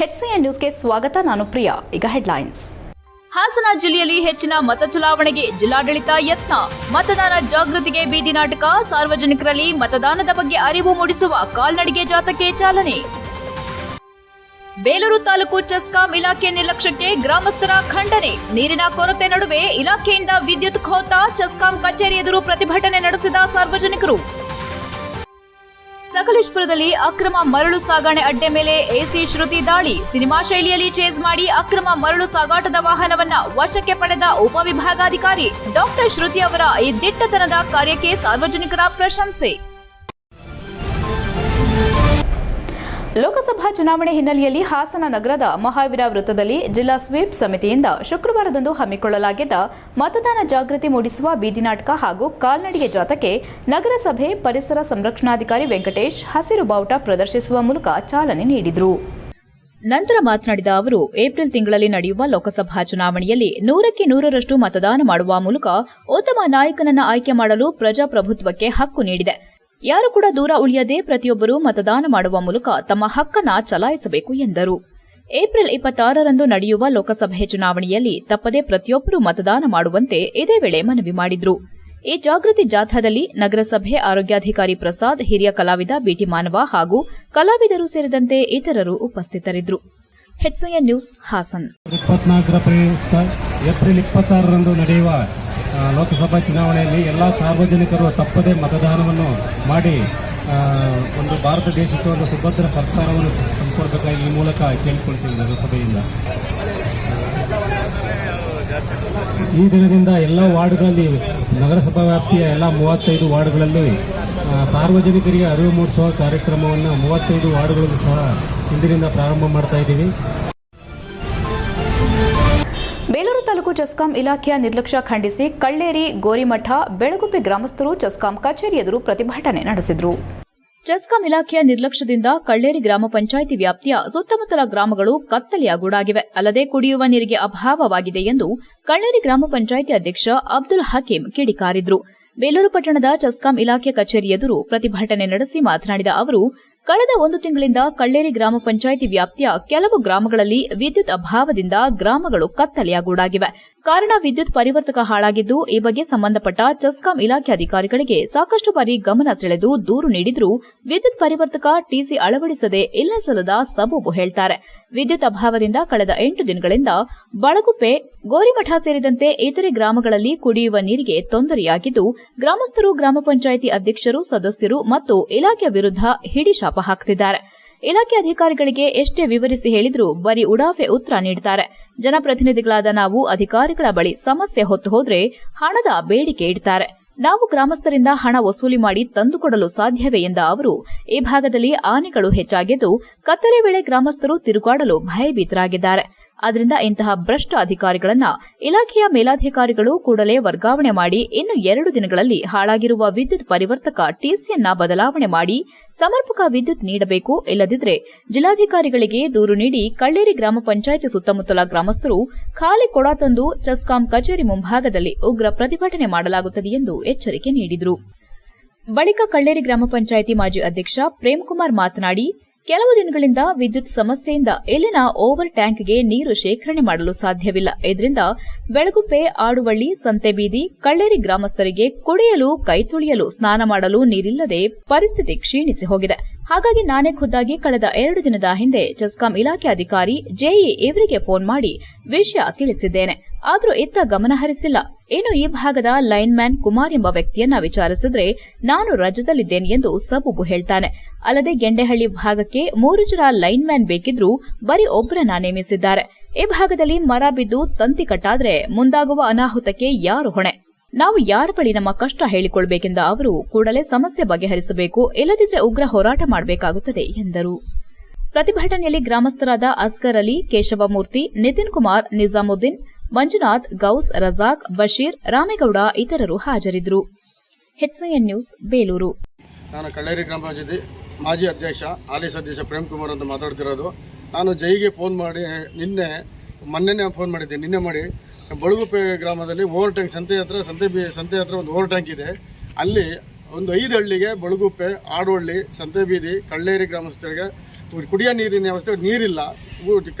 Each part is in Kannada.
ಹೆಚ್ಸಿಎನ್ ನ್ಯೂಸ್ಗೆ ಸ್ವಾಗತ ನಾನು ಪ್ರಿಯಾ. ಈಗ ಹೆಡ್ಲೈನ್ಸ್. ಹಾಸನ ಜಿಲ್ಲೆಯಲ್ಲಿ ಹೆಚ್ಚಿನ ಮತ ಚಲಾವಣೆಗೆ ಜಿಲ್ಲಾಡಳಿತ ಯತ್ನ. ಮತದಾನ ಜಾಗೃತಿಗೆ ಬೀದಿ ನಾಟಕ, ಸಾರ್ವಜನಿಕರಲ್ಲಿ ಮತದಾನದ ಬಗ್ಗೆ ಅರಿವು ಮೂಡಿಸುವ ಕಾಲ್ನಡಿಗೆ ಜಾಥಾಕ್ಕೆ ಚಾಲನೆ. ಬೇಲೂರು ತಾಲೂಕು ಚೆಸ್ಕಾಂ ಇಲಾಖೆ ನಿರ್ಲಕ್ಷ್ಯಕ್ಕೆ ಗ್ರಾಮಸ್ಥರ ಖಂಡನೆ. ನೀರಿನ ಕೊರತೆ ನಡುವೆ ಇಲಾಖೆಯಿಂದ ವಿದ್ಯುತ್ ಖೋತ ಚೆಸ್ಕಾಂ ಕಚೇರಿ ಎದುರು ಪ್ರತಿಭಟನೆ ನಡೆಸಿದ ಸಾರ್ವಜನಿಕರು. ಸಕಲೇಶ್ಪುರದಲ್ಲಿ ಅಕ್ರಮ ಮರಳು ಸಾಗಣೆ ಅಡ್ಡೆ ಮೇಲೆ ಎಸಿ ಶ್ರುತಿ ದಾಳಿ. ಸಿನಿಮಾ ಶೈಲಿಯಲ್ಲಿ ಚೇಸ್ ಮಾಡಿ ಅಕ್ರಮ ಮರಳು ಸಾಗಾಟದ ವಾಹನವನ್ನ ವಶಕ್ಕೆ ಪಡೆದ ಉಪವಿಭಾಗಾಧಿಕಾರಿ ಡಾಕ್ಟರ್ ಶ್ರುತಿ ಅವರ ಈ ದಿಟ್ಟತನದ ಕಾರ್ಯಕ್ಕೆ ಸಾರ್ವಜನಿಕರ ಪ್ರಶಂಸೆ. ಲೋಕಸಭಾ ಚುನಾವಣೆ ಹಿನ್ನೆಲೆಯಲ್ಲಿ ಹಾಸನ ನಗರದ ಮಹಾವೀರ ವೃತ್ತದಲ್ಲಿ ಜಿಲ್ಲಾ ಸ್ವೀಪ್ ಸಮಿತಿಯಿಂದ ಶುಕ್ರವಾರದಂದು ಹಮ್ಮಿಕೊಳ್ಳಲಾಗಿದ್ದ ಮತದಾನ ಜಾಗೃತಿ ಮೂಡಿಸುವ ಬೀದಿ ನಾಟಕ ಹಾಗೂ ಕಾಲ್ನಡಿಗೆ ಜಾಥಕ್ಕೆ ನಗರಸಭೆ ಪರಿಸರ ಸಂರಕ್ಷಣಾಧಿಕಾರಿ ವೆಂಕಟೇಶ್ ಹಸಿರು ಬಾವುಟ ಪ್ರದರ್ಶಿಸುವ ಮೂಲಕ ಚಾಲನೆ ನೀಡಿದರು. ನಂತರ ಮಾತನಾಡಿದ ಅವರು, ಏಪ್ರಿಲ್ ತಿಂಗಳಲ್ಲಿ ನಡೆಯುವ ಲೋಕಸಭಾ ಚುನಾವಣೆಯಲ್ಲಿ ನೂರಕ್ಕೆ ನೂರರಷ್ಟು ಮತದಾನ ಮಾಡುವ ಮೂಲಕ ಉತ್ತಮ ನಾಯಕನನ್ನ ಆಯ್ಕೆ ಮಾಡಲು ಪ್ರಜಾಪ್ರಭುತ್ವಕ್ಕೆ ಹಕ್ಕು ನೀಡಿದೆ. ಯಾರು ಕೂಡ ದೂರ ಉಳಿಯದೆ ಪ್ರತಿಯೊಬ್ಬರು ಮತದಾನ ಮಾಡುವ ಮೂಲಕ ತಮ್ಮ ಹಕ್ಕನ್ನ ಚಲಾಯಿಸಬೇಕು ಎಂದರು. ಏಪ್ರಿಲ್ ಇಪ್ಪತ್ತಾರರಂದು ನಡೆಯುವ ಲೋಕಸಭೆ ಚುನಾವಣೆಯಲ್ಲಿ ತಪ್ಪದೆ ಪ್ರತಿಯೊಬ್ಬರು ಮತದಾನ ಮಾಡುವಂತೆ ಇದೇ ವೇಳೆ ಮನವಿ ಮಾಡಿದ್ರು. ಈ ಜಾಗೃತಿ ಜಾಥಾದಲ್ಲಿ ನಗರಸಭೆ ಆರೋಗ್ಯಾಧಿಕಾರಿ ಪ್ರಸಾದ್, ಹಿರಿಯ ಕಲಾವಿದ ಬಿಟಿ ಮಾನವ ಹಾಗೂ ಕಲಾವಿದರು ಸೇರಿದಂತೆ ಇತರರು ಉಪಸ್ಥಿತರಿದ್ದರು. ನ್ಯೂಸ್ ಹಾಸನ್. ಏಪ್ರಿಲ್ ನಡೆಯುವ ಲೋಕಸಭಾ ಚುನಾವಣೆಯಲ್ಲಿ ಎಲ್ಲ ಸಾರ್ವಜನಿಕರು ತಪ್ಪದೇ ಮತದಾನವನ್ನು ಮಾಡಿ ಒಂದು ಭಾರತ ದೇಶಕ್ಕೆ ಒಂದು ಸುಭದ್ರ ಸರ್ಕಾರವನ್ನು ತಂದುಕೊಡ್ಬೇಕಾಗಿ ಈ ಮೂಲಕ ಕೇಳಿಕೊಳ್ತೀವಿ ನಗರಸಭೆಯಿಂದ ಈ ದಿನದಿಂದ ಎಲ್ಲ ವಾರ್ಡ್ಗಳಲ್ಲಿ, ನಗರಸಭಾ ವ್ಯಾಪ್ತಿಯ ಎಲ್ಲ ಮೂವತ್ತೈದು ವಾರ್ಡ್ಗಳಲ್ಲಿ ಸಾರ್ವಜನಿಕರಿಗೆ ಅರಿವು ಮೂಡಿಸುವ ಕಾರ್ಯಕ್ರಮವನ್ನು ಮೂವತ್ತೈದು ವಾರ್ಡ್ಗಳಲ್ಲೂ ಸಹ ಇಂದಿನಿಂದ ಪ್ರಾರಂಭ ಮಾಡ್ತಾ ಇದ್ದೀವಿ. ಬೇಲೂರು ತಾಲೂಕು ಚೆಸ್ಕಾಂ ಇಲಾಖೆಯ ನಿರ್ಲಕ್ಷ್ಯ ಖಂಡಿಸಿ ಕಳ್ಳೇರಿ, ಗೋರಿಮಠ, ಬೆಳಗುಪ್ಪೆ ಗ್ರಾಮಸ್ಥರು ಚೆಸ್ಕಾಂ ಕಚೇರಿ ಎದುರು ಪ್ರತಿಭಟನೆ ನಡೆಸಿದರು. ಚೆಸ್ಕಾಂ ಇಲಾಖೆಯ ನಿರ್ಲಕ್ಷ್ಯದಿಂದ ಕಳ್ಳೇರಿ ಗ್ರಾಮ ಪಂಚಾಯಿತಿ ವ್ಯಾಪ್ತಿಯ ಸುತ್ತಮುತ್ತಲ ಗ್ರಾಮಗಳು ಕತ್ತಲೆಯ ಗೂಡಾಗಿವೆ. ಅಲ್ಲದೆ ಕುಡಿಯುವ ನೀರಿಗೆ ಅಭಾವವಾಗಿದೆ ಎಂದು ಕಳ್ಳೇರಿ ಗ್ರಾಮ ಪಂಚಾಯಿತಿ ಅಧ್ಯಕ್ಷ ಅಬ್ದುಲ್ ಹಕೀಂ ಕಿಡಿಕಾರಿದ್ರು. ಬೇಲೂರು ಪಟ್ಟಣದ ಚೆಸ್ಕಾಂ ಇಲಾಖೆ ಕಚೇರಿ ಎದುರು ಪ್ರತಿಭಟನೆ ನಡೆಸಿ ಮಾತನಾಡಿದ ಅವರು ಕಳೆದ ಒಂದು ತಿಂಗಳಿಂದ ಕಳ್ಳೇರಿ ಗ್ರಾಮ ಪಂಚಾಯಿತಿ ವ್ಯಾಪ್ತಿಯ ಕೆಲವು ಗ್ರಾಮಗಳಲ್ಲಿ ವಿದ್ಯುತ್ ಅಭಾವದಿಂದ ಗ್ರಾಮಗಳು ಕತ್ತಲೆಯ ಗೂಡಾಗಿವೆ ಕಾರಣ ವಿದ್ಯುತ್ ಪರಿವರ್ತಕ ಹಾಳಾಗಿದ್ದು, ಈ ಬಗ್ಗೆ ಸಂಬಂಧಪಟ್ಟ ಚೆಸ್ಕಾಂ ಇಲಾಖೆ ಅಧಿಕಾರಿಗಳಿಗೆ ಸಾಕಷ್ಟು ಬಾರಿ ಗಮನ ಸೆಳೆದು ದೂರು ನೀಡಿದರೂ ವಿದ್ಯುತ್ ಪರಿವರ್ತಕ ಟಿಸಿ ಅಳವಡಿಸದೆ ಇಲ್ಲಸಲ್ಲದ ಸಬೂಬು ಹೇಳ್ತಾರೆ. ವಿದ್ಯುತ್ ಅಭಾವದಿಂದ ಕಳೆದ ಎಂಟು ದಿನಗಳಿಂದ ಬಳಗುಪ್ಪೆ ಗೋರಿಮಠ ಸೇರಿದಂತೆ ಇತರೆ ಗ್ರಾಮಗಳಲ್ಲಿ ಕುಡಿಯುವ ನೀರಿಗೆ ತೊಂದರೆಯಾಗಿದ್ದು, ಗ್ರಾಮಸ್ಥರು, ಗ್ರಾಮ ಪಂಚಾಯಿತಿ ಅಧ್ಯಕ್ಷರು, ಸದಸ್ಯರು ಮತ್ತು ಇಲಾಖೆ ವಿರುದ್ಧ ಹಿಡಿಶಾಪ ಹಾಕುತ್ತಿದ್ದಾರೆ ಇಲಾಖೆ ಅಧಿಕಾರಿಗಳಿಗೆ ಎಷ್ಟೇ ವಿವರಿಸಿ ಹೇಳಿದರೂ ಬರೀ ಉಡಾಫೆ ಉತ್ತರ ನೀಡುತ್ತಾರೆ ಜನಪ್ರತಿನಿಧಿಗಳಾದ ನಾವು ಅಧಿಕಾರಿಗಳ ಬಳಿ ಸಮಸ್ಯೆ ಹೊತ್ತು ಹೋದ್ರೆ ಹಣದ ಬೇಡಿಕೆ ಇಡ್ತಾರೆ. ನಾವು ಗ್ರಾಮಸ್ಥರಿಂದ ಹಣ ವಸೂಲಿ ಮಾಡಿ ತಂದುಕೊಡಲು ಸಾಧ್ಯವೇ ಎಂದ ಅವರು, ಈ ಭಾಗದಲ್ಲಿ ಆನೆಗಳು ಹೆಚ್ಚಾಗಿದ್ದು ಕತ್ತಲೆ ವೇಳೆ ಗ್ರಾಮಸ್ಥರು ತಿರುಗಾಡಲು ಭಯಭೀತರಾಗಿದ್ದಾರೆ. ಆದ್ದರಿಂದ ಇಂತಹ ಭ್ರಷ್ಟ ಅಧಿಕಾರಿಗಳನ್ನು ಇಲಾಖೆಯ ಮೇಲಾಧಿಕಾರಿಗಳು ಕೂಡಲೇ ವರ್ಗಾವಣೆ ಮಾಡಿ ಇನ್ನು ಎರಡು ದಿನಗಳಲ್ಲಿ ಹಾಳಾಗಿರುವ ವಿದ್ಯುತ್ ಪರಿವರ್ತಕ ಟಿಸಿಯನ್ನ ಬದಲಾವಣೆ ಮಾಡಿ ಸಮರ್ಪಕ ವಿದ್ಯುತ್ ನೀಡಬೇಕು. ಇಲ್ಲದಿದ್ದರೆ ಜಿಲ್ಲಾಧಿಕಾರಿಗಳಿಗೆ ದೂರು ನೀಡಿ ಕಳ್ಳೇರಿ ಗ್ರಾಮ ಪಂಚಾಯಿತಿ ಸುತ್ತಮುತ್ತಲ ಗ್ರಾಮಸ್ಥರು ಖಾಲಿ ಕೊಡ ತಂದು ಚೆಸ್ಕಾಂ ಕಚೇರಿ ಮುಂಭಾಗದಲ್ಲಿ ಉಗ್ರ ಪ್ರತಿಭಟನೆ ಮಾಡಲಾಗುತ್ತದೆ ಎಂದು ಎಚ್ಚರಿಕೆ ನೀಡಿದರು. ಬಳಿಕ ಕಳ್ಳೇರಿ ಗ್ರಾಮ ಪಂಚಾಯಿತಿ ಮಾಜಿ ಅಧ್ಯಕ್ಷ ಪ್ರೇಮ್ಕುಮಾರ್ ಮಾತನಾಡಿ ಕೆಲವು ದಿನಗಳಿಂದ ವಿದ್ಯುತ್ ಸಮಸ್ಯೆಯಿಂದ ಇಲ್ಲಿನ ಓವರ್ ಟ್ಯಾಂಕ್ಗೆ ನೀರು ಶೇಖರಣೆ ಮಾಡಲು ಸಾಧ್ಯವಿಲ್ಲ. ಇದರಿಂದ ಬೆಳಗುಪ್ಪೆ ಆಡುವಳ್ಳಿ, ಸಂತೆಬೀದಿ, ಕಳ್ಳೇರಿ ಗ್ರಾಮಸ್ಥರಿಗೆ ಕುಡಿಯಲು ಕೈ ಸ್ನಾನ ಮಾಡಲು ನೀರಿಲ್ಲದೆ ಪರಿಸ್ಥಿತಿ ಕ್ಷೀಣಿಸಿ ಹೋಗಿದೆ. ಹಾಗಾಗಿ ನಾನೇ ಖುದ್ದಾಗಿ ಕಳೆದ ಎರಡು ದಿನದ ಹಿಂದೆ ಚೆಸ್ಕಾಂ ಇಲಾಖೆ ಅಧಿಕಾರಿ ಜೆಇ ಇವರಿಗೆ ಫೋನ್ ಮಾಡಿ ವಿಷಯ ತಿಳಿಸಿದ್ದೇನೆ. ಆದರೂ ಇತ್ತ ಗಮನ ಹರಿಸಿಲ್ಲ. ಏನು ಈ ಭಾಗದ ಲೈನ್ ಮ್ಯಾನ್ ಕುಮಾರ್ ಎಂಬ ವ್ಯಕ್ತಿಯನ್ನ ವಿಚಾರಿಸಿದ್ರೆ ನಾನು ರಜದಲ್ಲಿದ್ದೇನೆ ಎಂದು ಸಬೂಬು ಹೇಳ್ತಾನೆ. ಅಲ್ಲದೆ ಗೆಂಡೆಹಳ್ಳಿ ಭಾಗಕ್ಕೆ ಮೂರು ಜನ ಲೈನ್ ಮ್ಯಾನ್ ಬೇಕಿದ್ರೂ ಬರೀ ಒಬ್ಬರನ್ನ ನೇಮಿಸಿದ್ದಾರೆ. ಈ ಭಾಗದಲ್ಲಿ ಮರ ಬಿದ್ದು ತಂತಿ ಕಟ್ಟಾದ್ರೆ ಮುಂದಾಗುವ ಅನಾಹುತಕ್ಕೆ ಯಾರು ಹೊಣೆ? ನಾವು ಯಾರ ಬಳಿ ನಮ್ಮ ಕಷ್ಟ ಹೇಳಿಕೊಳ್ಬೇಕೆಂದ ಅವರು ಕೂಡಲೇ ಸಮಸ್ಯೆ ಬಗೆಹರಿಸಬೇಕು, ಇಲ್ಲದಿದ್ರೆ ಉಗ್ರ ಹೋರಾಟ ಮಾಡಬೇಕಾಗುತ್ತದೆ, ಎಂದರು. ಪ್ರತಿಭಟನೆಯಲ್ಲಿ ಗ್ರಾಮಸ್ಥರಾದ ಅಸ್ಗರ್ ಅಲಿ, ಕೇಶವಮೂರ್ತಿ, ನಿತಿನ್ ಕುಮಾರ್, ನಿಜಾಮುದ್ದೀನ್ ಮಂಜುನಾಥ್, ಗೌಸ್, ರಜಾಕ್, ಬಶೀರ್, ರಾಮೇಗೌಡ ಇತರರು ಹಾಜರಿದ್ದರು. HIN news, Belur. ನಾನು ಕಳ್ಳೇರಿ ಗ್ರಾಮ ಪಂಚಾಯತಿ ಮಾಜಿ ಅಧ್ಯಕ್ಷ ಹಾಲಿ ಸದಸ್ಯ ಪ್ರೇಮ್ ಕುಮಾರ್ ಅಂತ ಮಾತಾಡ್ತಿರೋದು. ನಾನು ಜೈಗೆ ಫೋನ್ ಮಾಡಿ, ನಿನ್ನೆ, ಮೊನ್ನೆನೇ ಫೋನ್ ಮಾಡಿದ್ದೆ, ನಿನ್ನೆ ಮಾಡಿ. ಬಳಗುಪ್ಪೆ ಗ್ರಾಮದಲ್ಲಿ ಓವರ್ ಟ್ಯಾಂಕ್, ಸಂತೆ ಹತ್ರ, ಸಂತೆ ಬಿ, ಸಂತೆ ಹತ್ರ ಒಂದು ಓವರ್ ಟ್ಯಾಂಕ್ ಇದೆ. ಅಲ್ಲಿ ಒಂದು ಐದು ಹಳ್ಳಿಗೆ ಬಳುಗುಪ್ಪೆ ಆಡುವಳ್ಳಿ ಸಂತೆ ಬೀದಿ, ಕಳ್ಳೇರಿ ಗ್ರಾಮಸ್ಥರಿಗೆ ಕುಡಿಯೋ ನೀರಿನ ವ್ಯವಸ್ಥೆ, ನೀರಿಲ್ಲ.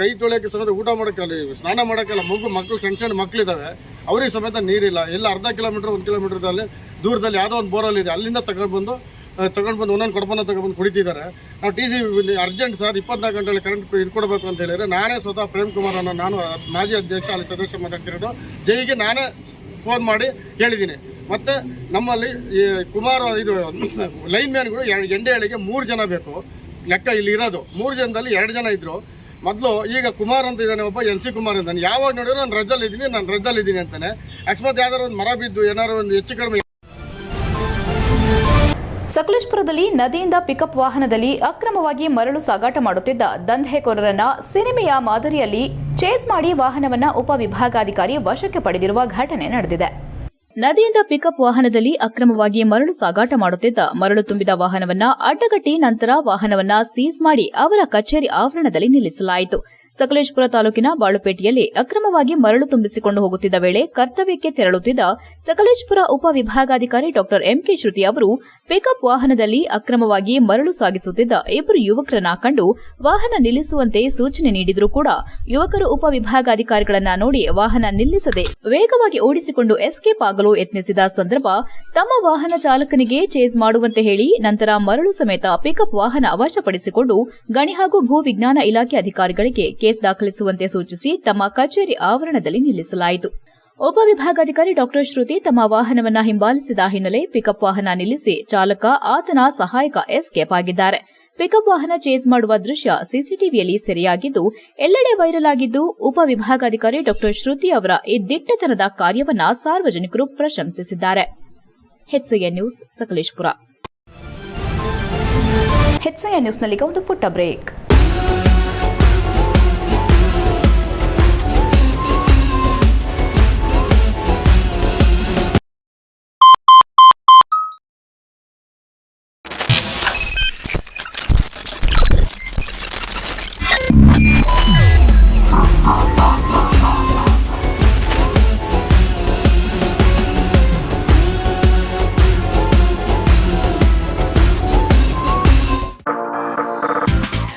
ಕೈ ತೊಳೆಯೋಕ್ಕೆ ಸಮೇತ ಊಟ ಮಾಡೋಕ್ಕಲ್ಲ ಸ್ನಾನ ಮಾಡೋಕ್ಕಲ್ಲ ಮಗು ಮಕ್ಕಳು ಸಣ್ಣ ಸಣ್ಣ ಮಕ್ಕಳಿದ್ದಾವೆ ಅವ್ರಿಗೆ ಸಮೇತ ನೀರಿಲ್ಲ. ಎಲ್ಲ ಅರ್ಧ ಕಿಲೋಮೀಟ್ರ್, ಒಂದು ಕಿಲೋಮೀಟ್ರದಲ್ಲಿ ದೂರದಲ್ಲಿ ಯಾವುದೋ ಒಂದು ಬೋರಲ್ ಇದೆ. ಅಲ್ಲಿಂದ ತಗೊಂಡು ಬಂದು ತಗೊಂಡು ಬಂದು ಒಂದೊಂದು ಕೊಡಬನ್ನ ತಗೊಂಡ್ಬಂದು ಕುಡಿತಿದ್ದಾರೆ. ನಾವು ಟಿ ಸಿ ಅರ್ಜೆಂಟ್ ಸರ್ ಇಪ್ಪತ್ನಾಲ್ಕು ಗಂಟೆಯಲ್ಲಿ ಕರೆಂಟ್ ಇದು ಕೊಡಬೇಕು ಅಂತ ಹೇಳಿದ್ರೆ ನಾನೇ ಸ್ವತಃ ಪ್ರೇಮ್ ಕುಮಾರ್ ಅನ್ನೋ ನಾನು ಮಾಜಿ ಅಧ್ಯಕ್ಷ, ಅಲ್ಲಿ ಸದಸ್ಯ ಮಾತಾಡ್ತಿರೋದು. ಜೈಗೆ ನಾನೇ ಫೋನ್ ಮಾಡಿ ಹೇಳಿದ್ದೀನಿ. ಮತ್ತು ನಮ್ಮಲ್ಲಿ ಈ ಕುಮಾರ್ ಇದು ಲೈನ್ ಮ್ಯಾನ್ಗಳು ಎಂಡೆ ಹೇಳಿಗೆ ಮೂರು ಜನ ಬೇಕು. ಲೆಕ್ಕ ಇಲ್ಲಿ ಇರೋದು. ಮೂರು ಜನದಲ್ಲಿ ಎರಡು ಜನ ಇದ್ರು. ಮೊದಲು ಈಗ ಕುಮಾರ್ ಅಂತ ಇದ್ದಾನೆ ಒಬ್ಬ ಎನ್ ಸಿ ಕುಮಾರ್ ಅಂತಾನೆ ಯಾವಾಗ ನೋಡಿದ್ರು ನಾನು ರಜಲ್ ಇದ್ದೀನಿ, ನಾನು ರಜಲ್ ಇದ್ದೀನಿ ಅಂತಾನೆ. ಅಕಸ್ಮಾತ್ ಯಾವ್ದಾದ್ರು ಒಂದು ಮರ ಬಿದ್ದು ಏನಾದ್ರು ಒಂದು ಹೆಚ್ಚು ಕಡಿಮೆ ಸಕಲೇಶ್ಪುರದಲ್ಲಿ ನದಿಯಿಂದ ಪಿಕಪ್ ವಾಹನದಲ್ಲಿ ಅಕ್ರಮವಾಗಿ ಮರಳು ಸಾಗಾಟ ಮಾಡುತ್ತಿದ್ದ ದಂಧೆಕೋರರನ್ನ ಸಿನಿಮೆಯ ಮಾದರಿಯಲ್ಲಿ ಚೇಸ್ ಮಾಡಿ ವಾಹನವನ್ನ ಉಪವಿಭಾಗಾಧಿಕಾರಿ ವಶಕ್ಕೆ ಪಡೆದಿರುವ ಘಟನೆ ನಡೆದಿದೆ. ನದಿಯಿಂದ ಪಿಕಪ್ ವಾಹನದಲ್ಲಿ ಅಕ್ರಮವಾಗಿ ಮರಳು ಸಾಗಾಟ ಮಾಡುತ್ತಿದ್ದ ಮರಳು ತುಂಬಿದ ವಾಹನವನ್ನ ಅಡ್ಡಗಟ್ಟಿ ನಂತರ ವಾಹನವನ್ನ ಸೀಸ್ ಮಾಡಿ ಅವರ ಕಚೇರಿ ಆವರಣದಲ್ಲಿ ನಿಲ್ಲಿಸಲಾಯಿತು. ಸಕಲೇಶಪುರ ತಾಲೂಕಿನ ಬಾಳುಪೇಟೆಯಲ್ಲಿ ಅಕ್ರಮವಾಗಿ ಮರಳು ತುಂಬಿಸಿಕೊಂಡು ಹೋಗುತ್ತಿದ್ದ ವೇಳೆ ಕರ್ತವ್ಯಕ್ಕೆ ತೆರಳುತ್ತಿದ್ದ ಸಕಲೇಶಪುರ ಉಪವಿಭಾಗಾಧಿಕಾರಿ ಡಾ ಎಂಕೆ ಶ್ರುತಿ ಅವರು ಪಿಕಪ್ ವಾಹನದಲ್ಲಿ ಅಕ್ರಮವಾಗಿ ಮರಳು ಸಾಗಿಸುತ್ತಿದ್ದ ಇಬ್ಬರು ಯುವಕರನ್ನ ಕಂಡು ವಾಹನ ನಿಲ್ಲಿಸುವಂತೆ ಸೂಚನೆ ನೀಡಿದರೂ ಕೂಡ ಯುವಕರು ಉಪವಿಭಾಗಾಧಿಕಾರಿಗಳನ್ನ ನೋಡಿ ವಾಹನ ನಿಲ್ಲಿಸದೆ ವೇಗವಾಗಿ ಓಡಿಸಿಕೊಂಡು ಎಸ್ಕೇಪ್ ಆಗಲು ಯತ್ನಿಸಿದ ಸಂದರ್ಭ ತಮ್ಮ ವಾಹನ ಚಾಲಕನಿಗೆ ಚೇಸ್ ಮಾಡುವಂತೆ ಹೇಳಿ ನಂತರ ಮರಳು ಸಮೇತ ಪಿಕಪ್ ವಾಹನ ವಶಪಡಿಸಿಕೊಂಡು ಗಣಿ ಹಾಗೂ ಭೂ ವಿಜ್ಞಾನ ಇಲಾಖೆ ಅಧಿಕಾರಿಗಳಿಗೆ ಕೇಸ್ ದಾಖಲಿಸುವಂತೆ ಸೂಚಿಸಿ ತಮ್ಮ ಕಚೇರಿ ಆವರಣದಲ್ಲಿ ನಿಲ್ಲಿಸಲಾಯಿತು. ಉಪವಿಭಾಗಾಧಿಕಾರಿ ಡಾ. ಶ್ರುತಿ ತಮ್ಮ ವಾಹನವನ್ನು ಹಿಂಬಾಲಿಸಿದ ಹಿನ್ನೆಲೆ ಪಿಕಪ್ ವಾಹನ ನಿಲ್ಲಿಸಿ ಚಾಲಕ ಆತನ ಸಹಾಯಕ ಎಸ್ಕೇಪ್ ಆಗಿದ್ದಾರೆ. ಪಿಕಪ್ ವಾಹನ ಚೇಸ್ ಮಾಡುವ ದೃಶ್ಯ ಸಿಸಿಟಿವಿಯಲ್ಲಿ ಸೆರೆಯಾಗಿದ್ದು, ಎಲ್ಲೆಡೆ ವೈರಲ್ ಆಗಿದ್ದು ಉಪವಿಭಾಗಾಧಿಕಾರಿ ಡಾ. ಶ್ರುತಿ ಅವರ ಈ ದಿಟ್ಟತನದ ಕಾರ್ಯವನ್ನು ಸಾರ್ವಜನಿಕರು ಪ್ರಶಂಸಿಸಿದ್ದಾರೆ. ನ್ಯೂಸ್ ನ್ಯೂಸ್ನಲ್ಲಿಗ ಒಂದು ಪುಟ್ಟ ಬ್ರೇಕ್.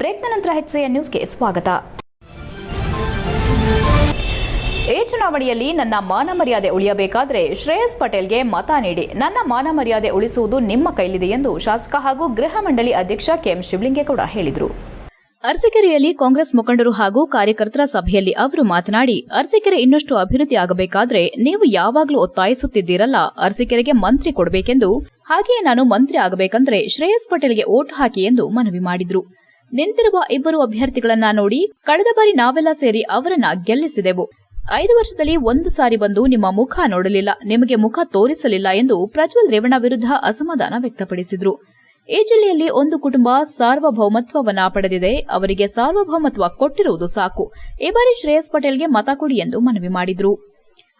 ಬ್ರೇಕ್ನ ನಂತರ ಹೆಚ್ಐ ನ್ಯೂಸ್ಗೆ ಸ್ವಾಗತ. ಈ ಚುನಾವಣೆಯಲ್ಲಿ ನನ್ನ ಮಾನ ಮರ್ಯಾದೆ ಉಳಿಯಬೇಕಾದರೆ ಶ್ರೇಯಸ್ ಪಟೇಲ್ಗೆ ಮತ ನೀಡಿ. ನನ್ನ ಮಾನ ಮರ್ಯಾದೆ ಉಳಿಸುವುದು ನಿಮ್ಮ ಕೈಲಿದೆ ಎಂದು ಶಾಸಕ ಹಾಗೂ ಗೃಹ ಮಂಡಳಿ ಅಧ್ಯಕ್ಷ ಕೆಎಂ ಶಿವಲಿಂಗೇಗೌಡ ಹೇಳಿದರು. ಅರಸೀಕೆರೆಯಲ್ಲಿ ಕಾಂಗ್ರೆಸ್ ಮುಖಂಡರು ಹಾಗೂ ಕಾರ್ಯಕರ್ತರ ಸಭೆಯಲ್ಲಿ ಅವರು ಮಾತನಾಡಿ, ಅರಸೀಕೆರೆ ಇನ್ನಷ್ಟು ಅಭಿವೃದ್ಧಿ ಆಗಬೇಕಾದರೆ ನೀವು ಯಾವಾಗಲೂ ಒತ್ತಾಯಿಸುತ್ತಿದ್ದೀರಲ್ಲ, ಅರಸೀಕೆರೆಗೆ ಮಂತ್ರಿ ಕೊಡಬೇಕೆಂದು. ಹಾಗೆಯೇ ನಾನು ಮಂತ್ರಿ ಆಗಬೇಕಂದ್ರೆ ಶ್ರೇಯಸ್ ಪಟೇಲ್ಗೆ ಓಟ್ ಹಾಕಿ ಎಂದು ಮನವಿ ಮಾಡಿದ್ರು. ನಿಂತಿರುವ ಇಬ್ಬರು ಅಭ್ಯರ್ಥಿಗಳನ್ನ ನೋಡಿ ಕಳೆದ ಬಾರಿ ನಾವೆಲ್ಲ ಸೇರಿ ಅವರನ್ನ ಗೆಲ್ಲಿಸಿದೆವು. ಐದು ವರ್ಷದಲ್ಲಿ ಒಂದು ಸಾರಿ ಬಂದು ನಿಮ್ಮ ಮುಖ ನೋಡಲಿಲ್ಲ, ನಿಮಗೆ ಮುಖ ತೋರಿಸಲಿಲ್ಲ ಎಂದು ಪ್ರಜ್ವಲ್ ರೇವಣ್ಣ ವಿರುದ್ಧ ಅಸಮಾಧಾನ ವ್ಯಕ್ತಪಡಿಸಿದ್ರು. ಈ ಜಿಲ್ಲೆಯಲ್ಲಿ ಒಂದು ಕುಟುಂಬ ಸಾರ್ವಭೌಮತ್ವವನ್ನ ಪಡೆದಿದೆ, ಅವರಿಗೆ ಸಾರ್ವಭೌಮತ್ವ ಕೊಟ್ಟಿರುವುದು ಸಾಕು. ಈ ಬಾರಿ ಶ್ರೇಯಸ್ ಪಟೇಲ್ಗೆ ಮತ ಕೊಡಿ ಎಂದು ಮನವಿ ಮಾಡಿದ್ರು.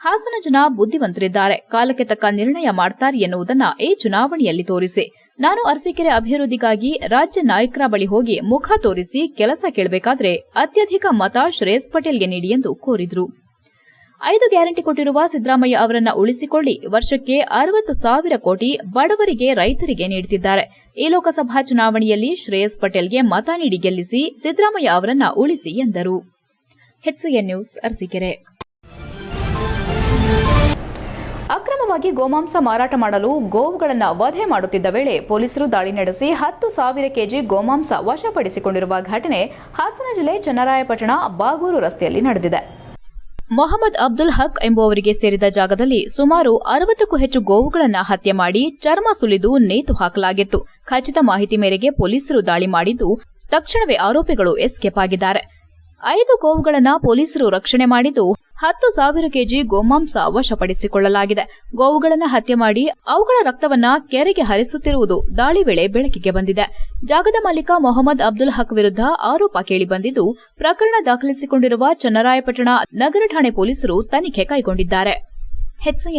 ಹಾಸನ ಜನ ಬುದ್ಧಿವಂತರಿದ್ದಾರೆ, ಕಾಲಕ್ಕೆ ತಕ್ಕ ನಿರ್ಣಯ ಮಾಡ್ತಾರೆ ಎನ್ನುವುದನ್ನ ಈ ಚುನಾವಣೆಯಲ್ಲಿ ತೋರಿಸಿ. ನಾನು ಅರಸೀಕೆರೆ ಅಭಿವೃದ್ಧಿಗಾಗಿ ರಾಜ್ಯ ನಾಯಕರ ಬಳಿ ಹೋಗಿ ಮುಖ ತೋರಿಸಿ ಕೆಲಸ ಕೇಳಬೇಕಾದ್ರೆ ಅತ್ಯಧಿಕ ಮತ ಶ್ರೇಯಸ್ ಪಟೇಲ್ಗೆ ನೀಡಿ ಎಂದು ಕೋರಿದ್ರು. ಐದು ಗ್ಯಾರಂಟಿ ಕೊಟ್ಟಿರುವ ಸಿದ್ದರಾಮಯ್ಯ ಅವರನ್ನ ಉಳಿಸಿಕೊಳ್ಳಿ. ವರ್ಷಕ್ಕೆ ಅರವತ್ತು ಸಾವಿರ ಕೋಟಿ ಬಡವರಿಗೆ ರೈತರಿಗೆ ನೀಡುತ್ತಿದ್ದಾರೆ. ಈ ಲೋಕಸಭಾ ಚುನಾವಣೆಯಲ್ಲಿ ಶ್ರೇಯಸ್ ಪಟೇಲ್ಗೆ ಮತ ನೀಡಿ ಗೆಲ್ಲಿಸಿ ಸಿದ್ದರಾಮಯ್ಯ ಅವರನ್ನ ಉಳಿಸಿ ಎಂದರು. ಅಕ್ರಮವಾಗಿ ಗೋಮಾಂಸ ಮಾರಾಟ ಮಾಡಲು ಗೋವುಗಳನ್ನು ವಧೆ ಮಾಡುತ್ತಿದ್ದ ವೇಳೆ ಪೊಲೀಸರು ದಾಳಿ ನಡೆಸಿ ಹತ್ತು ಸಾವಿರ ಕೆಜಿ ಗೋಮಾಂಸ ವಶಪಡಿಸಿಕೊಂಡಿರುವ ಘಟನೆ ಹಾಸನ ಜಿಲ್ಲೆ ಚನ್ನರಾಯಪಟ್ಟಣ ಬಾಗೂರು ರಸ್ತೆಯಲ್ಲಿ ನಡೆದಿದೆ. ಮೊಹಮ್ಮದ್ ಅಬ್ದುಲ್ ಹಕ್ ಎಂಬುವರಿಗೆ ಸೇರಿದ ಜಾಗದಲ್ಲಿ ಸುಮಾರು ಅರವತ್ತಕ್ಕೂ ಹೆಚ್ಚು ಗೋವುಗಳನ್ನು ಹತ್ಯೆ ಮಾಡಿ ಚರ್ಮ ಸುಲಿದು ನೇತು ಹಾಕಲಾಗಿತ್ತು. ಖಚಿತ ಮಾಹಿತಿ ಮೇರೆಗೆ ಪೊಲೀಸರು ದಾಳಿ ಮಾಡಿದ್ದು ತಕ್ಷಣವೇ ಆರೋಪಿಗಳು ಎಸ್ಕೇಪ್ ಆಗಿದ್ದಾರೆ. ಐದು ಗೋವುಗಳನ್ನು ಪೊಲೀಸರು ರಕ್ಷಣೆ ಮಾಡಿದ್ದು ಹತ್ತು ಸಾವಿರ ಕೆಜಿ ಗೋಮಾಂಸ ವಶಪಡಿಸಿಕೊಳ್ಳಲಾಗಿದೆ. ಗೋವುಗಳನ್ನು ಹತ್ಯೆ ಮಾಡಿ ಅವುಗಳ ರಕ್ತವನ್ನ ಕೆರೆಗೆ ಹರಿಸುತ್ತಿರುವುದು ದಾಳಿ ವೇಳೆ ಬೆಳಕಿಗೆ ಬಂದಿದೆ. ಜಾಗದ ಮಾಲೀಕ ಮೊಹಮ್ಮದ್ ಅಬ್ದುಲ್ ಹಕ್ ವಿರುದ್ಧ ಆರೋಪ ಕೇಳಿಬಂದಿದ್ದು ಪ್ರಕರಣ ದಾಖಲಿಸಿಕೊಂಡಿರುವ ಚನ್ನರಾಯಪಟ್ಟಣ ನಗರ ಠಾಣೆ ಪೊಲೀಸರು ತನಿಖೆ ಕೈಗೊಂಡಿದ್ದಾರೆ.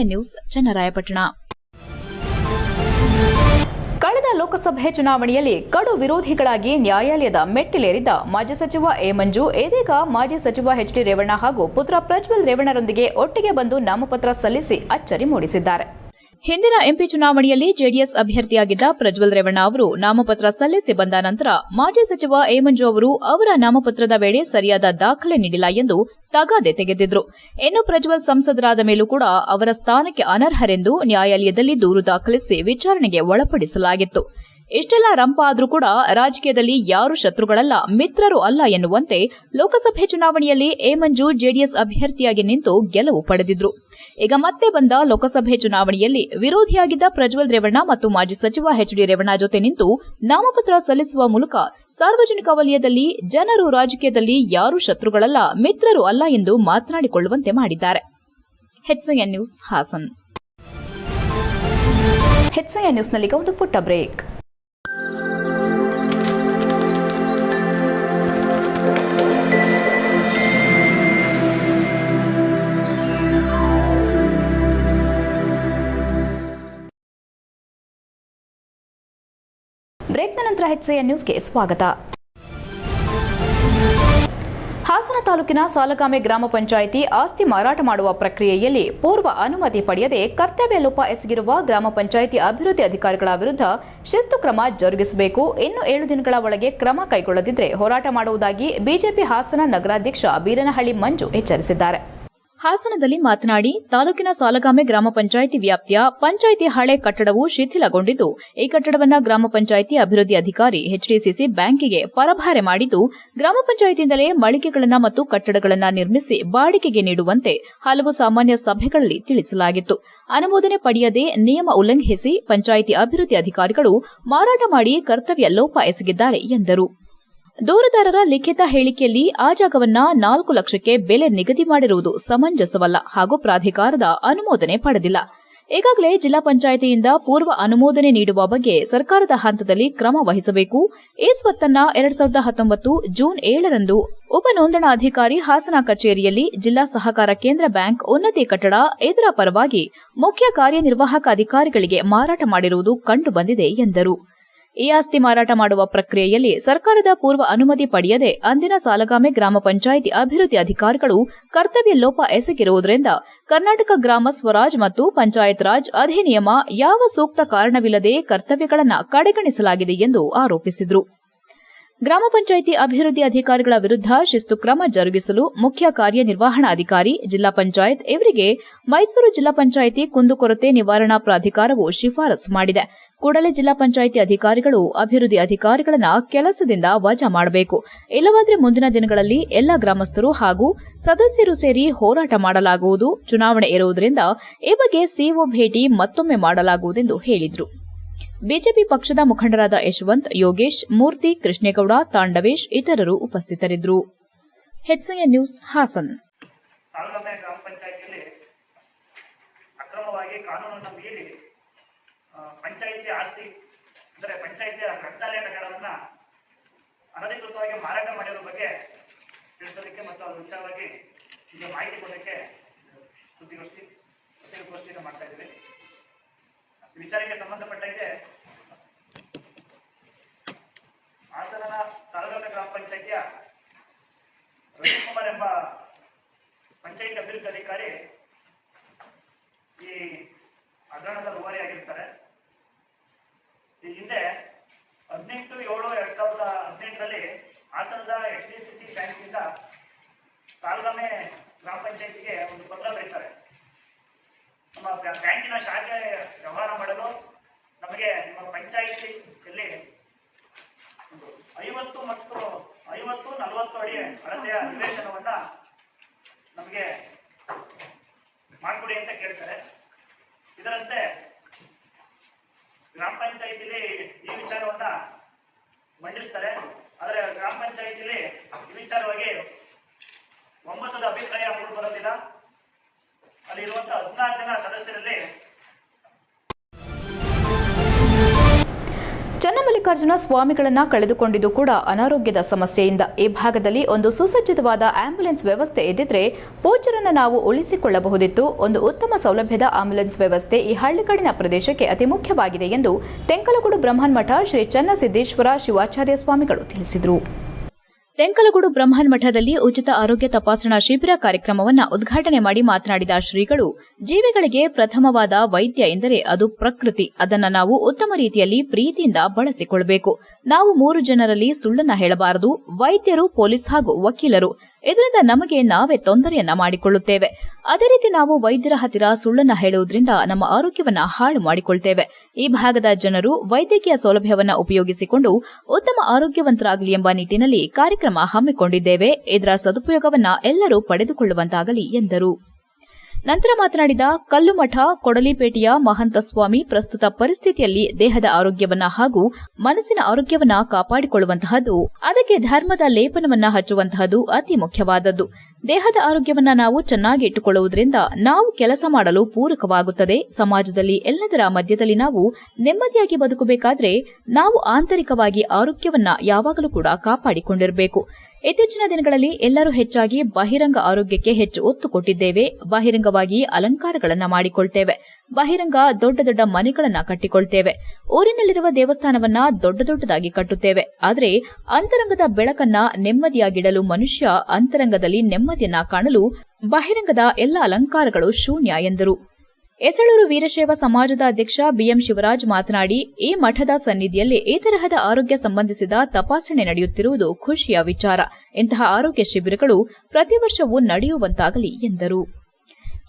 ನ್ಯೂಸ್, ಚನ್ನರಾಯಪಟ್ಟಣ. ಲೋಕಸಭೆ ಚುನಾವಣೆಯಲ್ಲಿ ಕಡು ವಿರೋಧಿಗಳಾಗಿ ನ್ಯಾಯಾಲಯದ ಮೆಟ್ಟಿಲೇರಿದ್ದ ಮಾಜಿ ಸಚಿವ ಎ ಮಂಜು, ಇದೀಗ ಮಾಜಿ ಸಚಿವ ಎಚ್ ಡಿ ರೇವಣ್ಣ ಹಾಗೂ ಪುತ್ರ ಪ್ರಜ್ವಲ್ ರೇವಣ್ಣರೊಂದಿಗೆ ಒಟ್ಟಿಗೆ ಬಂದು ನಾಮಪತ್ರ ಸಲ್ಲಿಸಿ ಅಚ್ಚರಿ ಮೂಡಿಸಿದ್ದಾರೆ. ಹಿಂದಿನ ಎಂಪಿ ಚುನಾವಣೆಯಲ್ಲಿ ಜೆಡಿಎಸ್ ಅಭ್ಯರ್ಥಿಯಾಗಿದ್ದ ಪ್ರಜ್ವಲ್ ರೇವಣ್ಣ ಅವರು ನಾಮಪತ್ರ ಸಲ್ಲಿಸಿ ಬಂದ ನಂತರ ಮಾಜಿ ಸಚಿವ ಏಮಂಜು ಅವರು ಅವರ ನಾಮಪತ್ರದ ವೇಳೆ ಸರಿಯಾದ ದಾಖಲೆ ನೀಡಿಲ್ಲ ಎಂದು ತಗಾದೆ ತೆಗೆದಿದ್ರು. ಇನ್ನು ಪ್ರಜ್ವಲ್ ಸಂಸದರಾದ ಮೇಲೂ ಕೂಡ ಅವರ ಸ್ಥಾನಕ್ಕೆ ಅನರ್ಹರೆಂದು ನ್ಯಾಯಾಲಯದಲ್ಲಿ ದೂರು ದಾಖಲಿಸಿ ವಿಚಾರಣೆಗೆ ಒಳಪಡಿಸಲಾಗಿತ್ತು. ಇಷ್ಟೆಲ್ಲ ರಂಪ ಆದರೂ ಕೂಡ ರಾಜಕೀಯದಲ್ಲಿ ಯಾರು ಶತ್ರುಗಳಲ್ಲ, ಮಿತ್ರರು ಅಲ್ಲ ಎನ್ನುವಂತೆ ಲೋಕಸಭೆ ಚುನಾವಣೆಯಲ್ಲಿ ಎ ಮಂಜು ಜೆಡಿಎಸ್ ಅಭ್ಯರ್ಥಿಯಾಗಿ ನಿಂತು ಗೆಲುವು ಪಡೆದಿದ್ರು. ಈಗ ಮತ್ತೆ ಬಂದ ಲೋಕಸಭೆ ಚುನಾವಣೆಯಲ್ಲಿ ವಿರೋಧಿಯಾಗಿದ್ದ ಪ್ರಜ್ವಲ್ ರೇವಣ್ಣ ಮತ್ತು ಮಾಜಿ ಸಚಿವ ಎಚ್ ಡಿ ರೇವಣ್ಣ ಜೊತೆ ನಿಂತು ನಾಮಪತ್ರ ಸಲ್ಲಿಸುವ ಮೂಲಕ ಸಾರ್ವಜನಿಕ ವಲಯದಲ್ಲಿ ಜನರು ರಾಜಕೀಯದಲ್ಲಿ ಯಾರು ಶತ್ರುಗಳಲ್ಲ, ಮಿತ್ರರು ಅಲ್ಲ ಎಂದು ಮಾತನಾಡಿಕೊಳ್ಳುವಂತೆ ಮಾಡಿದ್ದಾರೆ. ನ್ಯೂಸ್ ಹಾಸನ್. ನ್ಯೂಸ್ನಲ್ಲಿ ಒಂದು ಪುಟ್ಟ ಬ್ರೇಕ್. ಬ್ರೇಕ್ನ ನಂತರ ಹೆಚ್ಚೆಯ ನ್ಯೂಸ್ಗೆ ಸ್ವಾಗತ. ಹಾಸನ ತಾಲೂಕಿನ ಸಾಲಗಾಮೆ ಗ್ರಾಮ ಪಂಚಾಯಿತಿ ಆಸ್ತಿ ಮಾರಾಟ ಮಾಡುವ ಪ್ರಕ್ರಿಯೆಯಲ್ಲಿ ಪೂರ್ವ ಅನುಮತಿ ಪಡೆಯದೆ ಕರ್ತವ್ಯ ಲೋಪ ಎಸಗಿರುವ ಗ್ರಾಮ ಪಂಚಾಯಿತಿ ಅಭಿವೃದ್ಧಿ ಅಧಿಕಾರಿಗಳ ವಿರುದ್ಧ ಶಿಸ್ತು ಕ್ರಮ ಜರುಗಿಸಬೇಕು. ಇನ್ನು ಏಳು ದಿನಗಳ ಒಳಗೆ ಕ್ರಮ ಕೈಗೊಳ್ಳದಿದ್ದರೆ ಹೋರಾಟ ಮಾಡುವುದಾಗಿ ಬಿಜೆಪಿ ಹಾಸನ ನಗರಾಧ್ಯಕ್ಷ ಬೀರನಹಳ್ಳಿ ಮಂಜು ಎಚ್ಚರಿಸಿದ್ದಾರೆ. ಹಾಸನದಲ್ಲಿ ಮಾತನಾಡಿ, ತಾಲೂಕಿನ ಸಾಲಗಾಮೆ ಗ್ರಾಮ ಪಂಚಾಯಿತಿ ವ್ಯಾಪ್ತಿಯ ಪಂಚಾಯಿತಿ ಹಳೆ ಕಟ್ಟಡವು ಶಿಥಿಲಗೊಂಡಿದ್ದು, ಈ ಕಟ್ಟಡವನ್ನು ಗ್ರಾಮ ಪಂಚಾಯಿತಿ ಅಭಿವೃದ್ಧಿ ಅಧಿಕಾರಿ ಎಚ್ಡಿಸಿಸಿ ಬ್ಯಾಂಕಿಗೆ ಪರಭಾರೆ ಮಾಡಿದ್ದು, ಗ್ರಾಮ ಪಂಚಾಯಿತಿಯಿಂದಲೇ ಮಳಿಗೆಗಳನ್ನು ಮತ್ತು ಕಟ್ಟಡಗಳನ್ನು ನಿರ್ಮಿಸಿ ಬಾಡಿಗೆಗೆ ನೀಡುವಂತೆ ಹಲವು ಸಾಮಾನ್ಯ ಸಭೆಗಳಲ್ಲಿ ತಿಳಿಸಲಾಗಿತ್ತು. ಅನುಮೋದನೆ ಪಡೆಯದೆ ನಿಯಮ ಉಲ್ಲಂಘಿಸಿ ಪಂಚಾಯಿತಿ ಅಭಿವೃದ್ಧಿ ಅಧಿಕಾರಿಗಳು ಮಾರಾಟ ಮಾಡಿ ಕರ್ತವ್ಯ ಲೋಪ ಎಸಗಿದ್ದಾರೆ ಎಂದರು. ದೂರುದಾರರ ಲಿಖಿತ ಹೇಳಿಕೆಯಲ್ಲಿ ಆ ಜಾಗವನ್ನ ನಾಲ್ಕು ಲಕ್ಷಕ್ಕೆ ಬೆಲೆ ನಿಗದಿ ಮಾಡಿರುವುದು ಸಮಂಜಸವಲ್ಲ ಹಾಗೂ ಪ್ರಾಧಿಕಾರದ ಅನುಮೋದನೆ ಪಡೆದಿಲ್ಲ. ಈಗಾಗಲೇ ಜಿಲ್ಲಾ ಪಂಚಾಯಿತಿಯಿಂದ ಪೂರ್ವ ಅನುಮೋದನೆ ನೀಡುವ ಬಗ್ಗೆ ಸರ್ಕಾರದ ಹಂತದಲ್ಲಿ ಕ್ರಮ ವಹಿಸಬೇಕು. ಈ ಸ್ವತ್ತನ್ನ ಎರಡ್ ಸಾವಿರದ ಹತ್ತೊಂಬತ್ತು ಜೂನ್ ಏಳರಂದು ಉಪ ನೋಂದಣಾಧಿಕಾರಿ ಹಾಸನ ಕಚೇರಿಯಲ್ಲಿ ಜಿಲ್ಲಾ ಸಹಕಾರ ಕೇಂದ್ರ ಬ್ಯಾಂಕ್ ಉನ್ನತಿ ಕಟ್ಟಡ ಇದರ ಪರವಾಗಿ ಮುಖ್ಯ ಕಾರ್ಯನಿರ್ವಾಹಕ ಅಧಿಕಾರಿಗಳಿಗೆ ಮಾರಾಟ ಮಾಡಿರುವುದು ಕಂಡುಬಂದಿದೆ ಎಂದರು. ಈ ಆಸ್ತಿ ಮಾರಾಟ ಮಾಡುವ ಪ್ರಕ್ರಿಯೆಯಲ್ಲಿ ಸರ್ಕಾರದ ಪೂರ್ವ ಅನುಮತಿ ಪಡೆಯದೆ ಅಂದಿನ ಸಾಲಗಾಮೆ ಗ್ರಾಮ ಪಂಚಾಯಿತಿ ಅಭಿವೃದ್ಧಿ ಅಧಿಕಾರಿಗಳು ಕರ್ತವ್ಯ ಲೋಪ ಎಸಗಿರುವುದರಿಂದ ಕರ್ನಾಟಕ ಗ್ರಾಮ ಸ್ವರಾಜ್ ಮತ್ತು ಪಂಚಾಯತ್ ರಾಜ್ ಅಧಿನಿಯಮ ಯಾವ ಸೂಕ್ತ ಕಾರಣವಿಲ್ಲದೆ ಕರ್ತವ್ಯಗಳನ್ನು ಕಡೆಗಣಿಸಲಾಗಿದೆ ಎಂದು ಆರೋಪಿಸಿದರು. ಗ್ರಾಮ ಪಂಚಾಯಿತಿ ಅಭಿವೃದ್ಧಿ ಅಧಿಕಾರಿಗಳ ವಿರುದ್ಧ ಶಿಸ್ತು ಕ್ರಮ ಜರುಗಿಸಲು ಮುಖ್ಯ ಕಾರ್ಯನಿರ್ವಹಣಾಧಿಕಾರಿ ಜಿಲ್ಲಾ ಪಂಚಾಯತ್, ಇವರಿಗೆ ಮೈಸೂರು ಜಿಲ್ಲಾ ಪಂಚಾಯಿತಿ ಕುಂದುಕೊರತೆ ನಿವಾರಣಾ ಪ್ರಾಧಿಕಾರವು ಶಿಫಾರಸು ಮಾಡಿದೆ. ಕೂಡಲೇ ಜಿಲ್ಲಾ ಪಂಚಾಯಿತಿ ಅಧಿಕಾರಿಗಳು, ಅಭಿವೃದ್ಧಿ ಅಧಿಕಾರಿಗಳನ್ನ ಕೆಲಸದಿಂದ ವಜಾ ಮಾಡಬೇಕು. ಇಲ್ಲವಾದರೆ ಮುಂದಿನ ದಿನಗಳಲ್ಲಿ ಎಲ್ಲ ಗ್ರಾಮಸ್ಥರು ಹಾಗೂ ಸದಸ್ಯರು ಸೇರಿ ಹೋರಾಟ ಮಾಡಲಾಗುವುದು. ಚುನಾವಣೆ ಇರುವುದರಿಂದ ಈ ಬಗ್ಗೆ ಸಿಒ ಭೇಟಿ ಮತ್ತೊಮ್ಮೆ ಮಾಡಲಾಗುವುದೆಂದು ಹೇಳಿದರು. ಬಿಜೆಪಿ ಪಕ್ಷದ ಮುಖಂಡರಾದ ಯಶವಂತ್, ಯೋಗೇಶ್, ಮೂರ್ತಿ, ಕೃಷ್ಣೇಗೌಡ, ತಾಂಡವೇಶ್ ಇತರರು ಉಪಸ್ಥಿತರಿದ್ದರು. ನ್ಯೂಸ್, ಹಾಸನ್. ಗ್ರಾಮ ಅಕ್ರಮವಾಗಿ ಪಂಚಾಯಿತಿ ಆಸ್ತಿ, ಅಂದರೆ ಪಂಚಾಯಿತಿಯ ಗ್ರಂಥಾಲಯ ಕಟ್ಟಡವನ್ನ ಅನಧಿಕೃತವಾಗಿ ಮಾರಾಟ ಮಾಡಿರೋ ಬಗ್ಗೆ ತಿಳಿಸೋದಕ್ಕೆ ಮತ್ತು ಅದ್ರ ವಿಚಾರವಾಗಿ ಈಗ ಮಾಹಿತಿ ಕೊಡೋಕ್ಕೆ ಸುದ್ದಿಗೋಷ್ಠಿ ಪತ್ರಿಕಾಗೋಷ್ಠಿಯನ್ನು ಮಾಡ್ತಾ ಇದ್ದೀವಿ. ವಿಚಾರಕ್ಕೆ ಸಂಬಂಧಪಟ್ಟಂತೆ ಹಾಸನ ಸಾಲಗೌಡ ಗ್ರಾಮ ಪಂಚಾಯಿತಿಯ ರವಿಕುಮಾರ್ ಎಂಬ ಪಂಚಾಯಿತಿ ಅಭಿವೃದ್ಧಿ ಅಧಿಕಾರಿ ಈ ಹಗರಣದ ರೂವಾರಿಯಾಗಿರ್ತಾರೆ ಈ ಹಿಂದೆ ಹದಿನೆಂಟು, ಏಳು, ಎರಡ್ ಸಾವಿರದ ಹದಿನೆಂಟರಲ್ಲಿ ಹಾಸನದ ಎಚ್ ಡಿ ಸಿ ಸಿ ಬ್ಯಾಂಕ್ನಿಂದ ಸಾಲಗಾಮೆ ಗ್ರಾಮ ಪಂಚಾಯತಿಗೆ ಒಂದು ಪತ್ರ ಬರೀತಾರೆ. ನಮ್ಮ ಬ್ಯಾಂಕಿನ ಶಾಖೆ ವ್ಯವಹಾರ ಮಾಡಲು ನಮಗೆ ನಿಮ್ಮ ಒಂದು ಐವತ್ತು ಮತ್ತು ಐವತ್ತು, ನಲವತ್ತು ಅಡಿ ಅಳತೆಯ ನಿವೇಶನವನ್ನ ನಮಗೆ ಮಾಡಿಕೊಡಿ ಅಂತ ಕೇಳ್ತಾರೆ. ಇದರಂತೆ ಗ್ರಾಮ ಪಂಚಾಯತಿಲಿ ಈ ವಿಚಾರವನ್ನ ಮಂಡಿಸ್ತಾರೆ. ಆದರೆ ಗ್ರಾಮ ಪಂಚಾಯತಿಲಿ ಈ ವಿಚಾರವಾಗಿ ಒಮ್ಮತದ ಅಭಿಪ್ರಾಯ ಮೂರು ಬರೋದಿಲ್ಲ. ಅಲ್ಲಿರುವಂತಹ ಹದಿನಾರು ಜನ ಸದಸ್ಯರಲ್ಲಿ ಚನ್ನಮಲ್ಲಿಕಾರ್ಜುನ ಸ್ವಾಮಿಗಳನ್ನ ಕಳೆದುಕೊಂಡಿದ್ದು ಕೂಡ ಅನಾರೋಗ್ಯದ ಸಮಸ್ಯೆಯಿಂದ. ಈ ಭಾಗದಲ್ಲಿ ಒಂದು ಸುಸಜ್ಜಿತವಾದ ಆಂಬ್ಯುಲೆನ್ಸ್ ವ್ಯವಸ್ಥೆ ಇದ್ದಿದ್ರೆ ಪೂಜ್ಯರನ್ನ ನಾವು ಉಳಿಸಿಕೊಳ್ಳಬಹುದಿತ್ತು. ಒಂದು ಉತ್ತಮ ಸೌಲಭ್ಯದ ಆಂಬ್ಯುಲೆನ್ಸ್ ವ್ಯವಸ್ಥೆ ಈ ಹಳ್ಳಿಗಾಡಿನ ಪ್ರದೇಶಕ್ಕೆ ಅತಿ ಮುಖ್ಯವಾಗಿದೆ ಎಂದು ತೆಂಕಲಗೂಡು ಬ್ರಹ್ಮನ್ಮಠ ಶ್ರೀ ಚನ್ನಸಿದ್ದೇಶ್ವರ ಶಿವಾಚಾರ್ಯ ಸ್ವಾಮಿಗಳು ತಿಳಿಸಿದರು. ತೆಂಕಲಗೂಡು ಬ್ರಹ್ಮನ್ ಮಠದಲ್ಲಿ ಉಚಿತ ಆರೋಗ್ಯ ತಪಾಸಣಾ ಶಿಬಿರ ಕಾರ್ಯಕ್ರಮವನ್ನ ಉದ್ಘಾಟನೆ ಮಾಡಿ ಮಾತನಾಡಿದ ಶ್ರೀಗಳು, ಜೀವಿಗಳಿಗೆ ಪ್ರಥಮವಾದ ವೈದ್ಯ ಎಂದರೆ ಅದು ಪ್ರಕೃತಿ. ಅದನ್ನು ನಾವು ಉತ್ತಮ ರೀತಿಯಲ್ಲಿ ಪ್ರೀತಿಯಿಂದ ಬಳಸಿಕೊಳ್ಳಬೇಕು ನಾವು ಮೂರು ಜನರಲ್ಲಿ ಸುಳ್ಳನ್ನ ಹೇಳಬಾರದು. ವೈದ್ಯರು, ಪೊಲೀಸ್ ಹಾಗೂ ವಕೀಲರು. ಇದರಿಂದ ನಮಗೆ ನಾವೇ ತೊಂದರೆಯನ್ನ ಮಾಡಿಕೊಳ್ಳುತ್ತೇವೆ. ಅದೇ ರೀತಿ ನಾವು ವೈದ್ಯರ ಹತ್ತಿರ ಸುಳ್ಳನ್ನ ಹೇಳುವುದರಿಂದ ನಮ್ಮ ಆರೋಗ್ಯವನ್ನ ಹಾಳು ಮಾಡಿಕೊಳ್ತೇವೆ. ಈ ಭಾಗದ ಜನರು ವೈದ್ಯಕೀಯ ಸೌಲಭ್ಯವನ್ನು ಉಪಯೋಗಿಸಿಕೊಂಡು ಉತ್ತಮ ಆರೋಗ್ಯವಂತರಾಗಲಿ ಎಂಬ ನಿಟ್ಟಿನಲ್ಲಿ ಕಾರ್ಯಕ್ರಮ ಹಮ್ಮಿಕೊಂಡಿದ್ದೇವೆ. ಇದರ ಸದುಪಯೋಗವನ್ನ ಎಲ್ಲರೂ ಪಡೆದುಕೊಳ್ಳುವಂತಾಗಲಿ ಎಂದರು. ನಂತರ ಮಾತನಾಡಿದ ಕಲ್ಲುಮಠ, ಕೊಡಲಿಪೇಟೆಯ ಮಹಂತಸ್ವಾಮಿ ಪ್ರಸ್ತುತ ಪರಿಸ್ಥಿತಿಯಲ್ಲಿ ದೇಹದ ಆರೋಗ್ಯವನ್ನ ಹಾಗೂ ಮನಸ್ಸಿನ ಆರೋಗ್ಯವನ್ನ ಕಾಪಾಡಿಕೊಳ್ಳುವಂತಹದ್ದು, ಅದಕ್ಕೆ ಧರ್ಮದ ಲೇಪನವನ್ನ ಹಚ್ಚುವಂತಹದ್ದು ಅತಿ ಮುಖ್ಯವಾದದ್ದು. ದೇಹದ ಆರೋಗ್ಯವನ್ನ ನಾವು ಚೆನ್ನಾಗಿ ಇಟ್ಟುಕೊಳ್ಳುವುದರಿಂದ ನಾವು ಕೆಲಸ ಮಾಡಲು ಪೂರಕವಾಗುತ್ತದೆ. ಸಮಾಜದಲ್ಲಿ ಎಲ್ಲದರ ಮಧ್ಯದಲ್ಲಿ ನಾವು ನೆಮ್ಮದಿಯಾಗಿ ಬದುಕಬೇಕಾದ್ರೆ ನಾವು ಆಂತರಿಕವಾಗಿ ಆರೋಗ್ಯವನ್ನ ಯಾವಾಗಲೂ ಕೂಡ ಕಾಪಾಡಿಕೊಂಡಿರಬೇಕು. ಇತ್ತೀಚಿನ ದಿನಗಳಲ್ಲಿ ಎಲ್ಲರೂ ಹೆಚ್ಚಾಗಿ ಬಹಿರಂಗ ಆರೋಗ್ಯಕ್ಕೆ ಹೆಚ್ಚು ಒತ್ತು ಕೊಟ್ಟಿದ್ದೇವೆ. ಬಹಿರಂಗವಾಗಿ ಅಲಂಕಾರಗಳನ್ನು ಮಾಡಿಕೊಳ್ತೇವೆ. ಬಹಿರಂಗ ದೊಡ್ಡ ದೊಡ್ಡ ಮನೆಗಳನ್ನ ಕಟ್ಟಿಕೊಳ್ತೇವೆ. ಊರಿನಲ್ಲಿರುವ ದೇವಸ್ಥಾನವನ್ನ ದೊಡ್ಡ ದೊಡ್ಡದಾಗಿ ಕಟ್ಟುತ್ತೇವೆ. ಆದರೆ ಅಂತರಂಗದ ಬೆಳಕನ್ನ ನೆಮ್ಮದಿಯಾಗಿಡಲು ಮನುಷ್ಯ ಅಂತರಂಗದಲ್ಲಿ ನೆಮ್ಮದಿಯನ್ನ ಕಾಣಲು ಬಹಿರಂಗದ ಎಲ್ಲ ಅಲಂಕಾರಗಳು ಶೂನ್ಯ ಎಂದರು. ಎಸಳೂರು ವೀರಶೈವ ಸಮಾಜದ ಅಧ್ಯಕ್ಷ ಬಿಎಂ ಶಿವರಾಜ್ ಮಾತನಾಡಿ, ಈ ಮಠದ ಸನ್ನಿಧಿಯಲ್ಲಿ ಈ ತರಹದ ಆರೋಗ್ಯ ಸಂಬಂಧಿಸಿದ ತಪಾಸಣೆ ನಡೆಯುತ್ತಿರುವುದು ಖುಷಿಯ ವಿಚಾರ. ಇಂತಹ ಆರೋಗ್ಯ ಶಿಬಿರಗಳು ಪ್ರತಿ ವರ್ಷವೂ ನಡೆಯುವಂತಾಗಲಿ ಎಂದರು.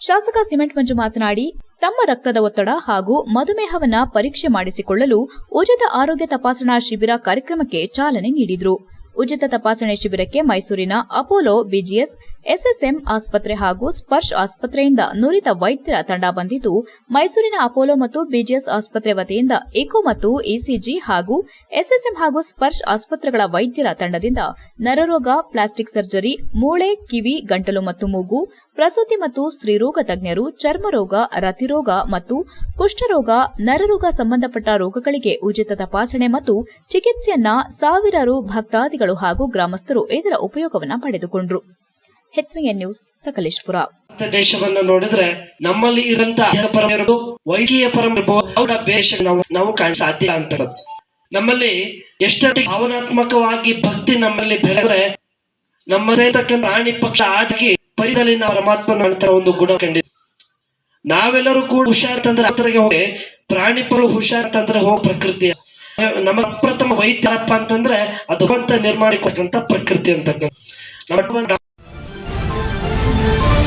ಶಾಸಕ ಸಿಮೆಂಟ್ ಮಂಜು ಮಾತನಾಡಿ, ತಮ್ಮ ರಕ್ತದ ಒತ್ತಡ ಹಾಗೂ ಮಧುಮೇಹವನ್ನ ಪರೀಕ್ಷೆ ಮಾಡಿಸಿಕೊಳ್ಳಲು ಉಚಿತ ಆರೋಗ್ಯ ತಪಾಸಣಾ ಶಿಬಿರ ಕಾರ್ಯಕ್ರಮಕ್ಕೆ ಚಾಲನೆ ನೀಡಿದರು. ಉಚಿತ ತಪಾಸಣೆ ಶಿಬಿರಕ್ಕೆ ಮೈಸೂರಿನ ಅಪೋಲೋ ಬಿಜಿಎಸ್ ಎಸ್ಎಸ್ಎಂ ಆಸ್ಪತ್ರೆ ಹಾಗೂ ಸ್ಪರ್ಶ್ ಆಸ್ಪತ್ರೆಯಿಂದ ನುರಿತ ವೈದ್ಯರ ತಂಡ ಬಂದಿದ್ದು, ಮೈಸೂರಿನ ಅಪೋಲೋ ಮತ್ತು ಬಿಜಿಎಸ್ ಆಸ್ಪತ್ರೆ ವತಿಯಿಂದ ಎಕೋ ಮತ್ತು ಇಸಿಜಿ ಹಾಗೂ ಎಸ್ಎಸ್ಎಂ ಹಾಗೂ ಸ್ಪರ್ಶ್ ಆಸ್ಪತ್ರೆಗಳ ವೈದ್ಯರ ತಂಡದಿಂದ ನರರೋಗ, ಪ್ಲಾಸ್ಟಿಕ್ ಸರ್ಜರಿ, ಮೂಳೆ, ಕಿವಿ, ಗಂಟಲು ಮತ್ತು ಮೂಗು, ಪ್ರಸೂತಿ ಮತ್ತು ಸ್ತ್ರೀರೋಗ ತಜ್ಞರು ಚರ್ಮರೋಗ ರತಿರೋಗ ಮತ್ತು ಕುಷ್ಠರೋಗ, ನರರೋಗ ಸಂಬಂಧಪಟ್ಟ ರೋಗಗಳಿಗೆ ಉಚಿತ ತಪಾಸಣೆ ಮತ್ತು ಚಿಕಿತ್ಸೆಯನ್ನ ಸಾವಿರಾರು ಭಕ್ತಾದಿಗಳು ಹಾಗೂ ಗ್ರಾಮಸ್ಥರು ಇದರ ಉಪಯೋಗವನ್ನು ಪಡೆದುಕೊಂಡರು. HCN news Sakleshpur. ದೇಶವನ್ನ ನೋಡಿದ್ರೆ ನಮ್ಮಲ್ಲಿ ಇರಂತ ವೈದ್ಯಕೀಯ ಪರಂಪರೆ ನಾವು ಕಾಣ ಸಾಧ್ಯ ಅಂತ ನಮ್ಮಲ್ಲಿ ಎಷ್ಟೊತ್ತಿಗೆ ಭಾವನಾತ್ಮಕವಾಗಿ ಭಕ್ತಿ ನಮ್ಮಲ್ಲಿ ಬೆಳೆದ್ರೆ ನಮ್ಮದೇ ತಕ್ಕಂತ ಪ್ರಾಣಿ ಪಕ್ಷ ಆಗಿ ಪರಿದಲ್ಲಿ ನಾವು ಪರಮಾತ್ಮನ ಒಂದು ಗುಣ ಕಂಡಿದ್ವಿ ನಾವೆಲ್ಲರೂ ಕೂಡ ಹುಷಾರ್ ತಂದ್ರೆ ಆತರಿಗೆ ಹೋಗಿ, ಪ್ರಾಣಿ ಪರು ಹುಷಾರ್ ತಂದ್ರೆ ಹೋಗಿ ಪ್ರಕೃತಿ. ನಮ್ಮ ಪ್ರಥಮ ವೈದ್ಯರಪ್ಪ ಅಂತಂದ್ರೆ ಅದು ಅಂತ ನಿರ್ಮಾಣ ಕೊಟ್ಟಂತ ಪ್ರಕೃತಿ ಅಂತ.